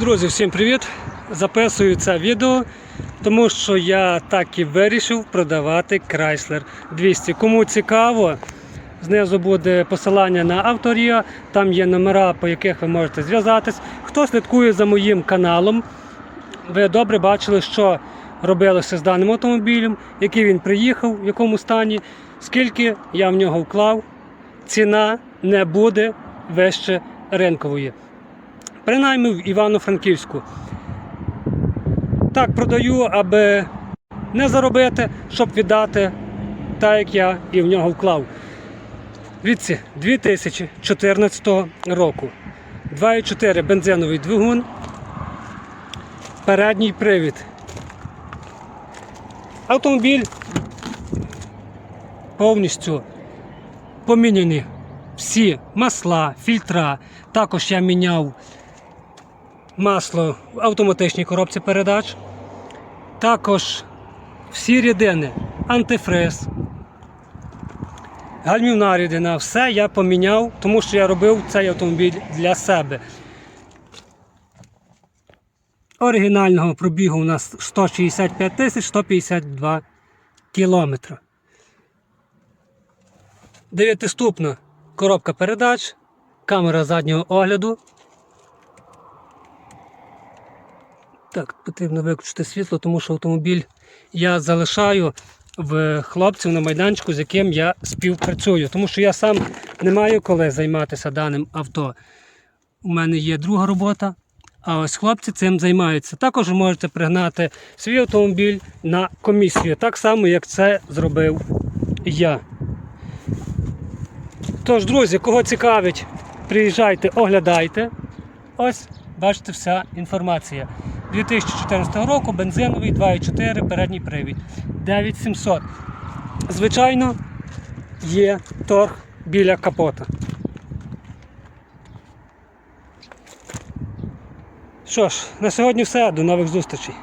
Друзі, всім привіт! Записую це відео, тому що я так і вирішив продавати Chrysler 200. Кому цікаво, знизу буде посилання на авторія, там є номера, по яких ви можете зв'язатись. Хто слідкує за моїм каналом, ви добре бачили, що робилося з даним автомобілем, який він приїхав, в якому стані, скільки я в нього вклав. Ціна не буде вище ринкової. Принаймні в Івано-Франківську. Так продаю, аби не заробити, щоб віддати так, як я і в нього вклав. Дивіться, 2014 року. 2,4 бензиновий двигун. Передній привід. Автомобіль повністю поміняні всі масла, фільтра. Також я міняв масло в автоматичній коробці передач. Також всі рідини, антифриз, гальмівна рідина, все я поміняв, тому що я робив цей автомобіль для себе. Оригінального пробігу у нас 165 тисяч 152 кілометри. Дев'ятиступна коробка передач, камера заднього огляду. Так, потрібно виключити світло, тому що автомобіль я залишаю в хлопців на майданчику, з яким я співпрацюю. Тому що я сам не маю коли займатися даним авто. У мене є друга робота, а ось хлопці цим займаються. Також можете пригнати свій автомобіль на комісію, так само, як це зробив я. Тож, друзі, кого цікавить, приїжджайте, оглядайте. Ось, бачите, вся інформація. 2014 року бензиновий 2,4 передній привід. 9700. Звичайно, є торг біля капота. Що ж, на сьогодні все. До нових зустрічей.